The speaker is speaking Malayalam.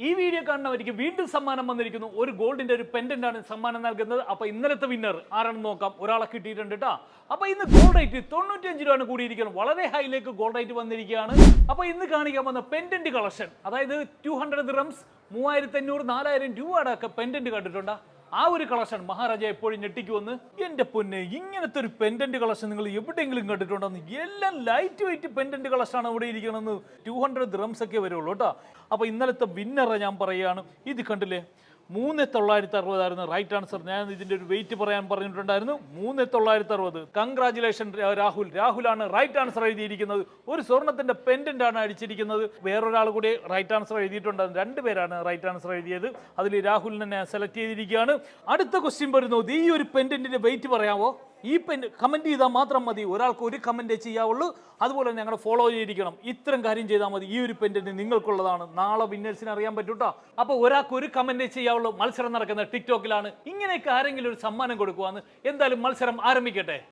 ഈ വീഡിയോ കാണുന്നവർക്ക് വീണ്ടും സമ്മാനം വന്നിരിക്കുന്നു. ഒരു ഗോൾഡിന്റെ ഒരു പെൻഡന്റ് ആണ് സമ്മാനം നൽകുന്നത്. അപ്പൊ ഇന്നലത്തെ വിന്നർ ആരാണെന്ന് നോക്കാം. ഒരാളെ കിട്ടിയിട്ടുണ്ട് കേട്ടോ അപ്പൊ ഇന്ന് ഗോൾഡ് റേറ്റ് തൊണ്ണൂറ്റഞ്ച് രൂപയാണ് കൂടിയിരിക്കുന്നത്. വളരെ ഹൈയിലേക്ക് ഗോൾഡ് റേറ്റ് വന്നിരിക്കുകയാണ്. അപ്പൊ ഇന്ന് കാണിക്കാൻ വന്ന പെൻഡന്റ് കളക്ഷൻ അതായത് ടു ഹൺഡ്രഡ് റംസ് മൂവായിരത്തി അഞ്ഞൂറ് നാലായിരം രൂപയുടെ ഒക്കെ പെൻഡന്റ് കണ്ടിട്ടുണ്ടോ? ആ ഒരു കളക്ഷൻ മഹാരാജ എപ്പോഴും ഞെട്ടിക്കുമെന്ന് എന്റെ പൊന്നെ ഇങ്ങനത്തെ ഒരു പെൻഡന്റ് കളക്ഷൻ നിങ്ങൾ എവിടെയെങ്കിലും കണ്ടിട്ടുണ്ടോ എല്ലാം ലൈറ്റ് വെയിറ്റ് പെൻഡന്റ് കളക്ഷൻ ആണ് ഇവിടെ ഇരിക്കണമെന്ന് ടു ഹൺഡ്രഡ് റംസ് ഒക്കെ വരുള്ളൂ കേട്ടോ. അപ്പൊ ഇന്നലത്തെ വിന്നറെ ഞാൻ പറയുകയാണ്. ഇത് കണ്ടില്ലേ? മൂന്ന് തൊള്ളായിരത്തി അറുപതായിരുന്നു റൈറ്റ് ആൻസർ ഞാൻ ഇതിന്റെ ഒരു വെയിറ്റ് പറയാൻ പറഞ്ഞിട്ടുണ്ടായിരുന്നു. മൂന്ന് തൊള്ളായിരത്തി അറുപത് കൺഗ്രാചുലേഷൻ രാഹുൽ. രാഹുലാണ് റൈറ്റ് ആൻസർ എഴുതിയിരിക്കുന്നത്. ഒരു സ്വർണത്തിന്റെ പെൻഡന്റ് ആണ് അടിച്ചിരിക്കുന്നത്. വേറൊരാൾ കൂടി റൈറ്റ് ആൻസർ എഴുതിയിട്ടുണ്ടായിരുന്നു രണ്ടുപേരാണ് റൈറ്റ് ആൻസർ എഴുതിയത്. അതിൽ രാഹുലിനെ സെലക്ട് ചെയ്തിരിക്കുകയാണ്. അടുത്ത ക്വസ്റ്റ്യൻ വരുന്നത് ഈ ഒരു പെൻഡന്റിന്റെ വെയിറ്റ് പറയാമോ? ഈ കമന്റ് ചെയ്താൽ മാത്രം മതി. ഒരാൾക്ക് ഒരു കമന്റേ ചെയ്യാവുള്ളൂ. അതുപോലെ തന്നെ ഞങ്ങൾ ഫോളോ ചെയ്തിരിക്കണം. ഇത്രയും കാര്യം ചെയ്താൽ മതി. ഈ ഒരു പെന്റിന് നിങ്ങൾക്കുള്ളതാണ്. നാളെ വിന്നേഴ്സിന് അറിയാൻ പറ്റൂട്ടോ അപ്പോൾ ഒരാൾക്ക് ഒരു കമന്റേ ചെയ്യാവുള്ളൂ. മത്സരം നടക്കുന്നത് ടിക്ടോക്കിലാണ് ഇങ്ങനെയൊക്കെ ആരെങ്കിലും ഒരു സമ്മാനം കൊടുക്കുവാന്ന്. എന്തായാലും മത്സരം ആരംഭിക്കട്ടെ?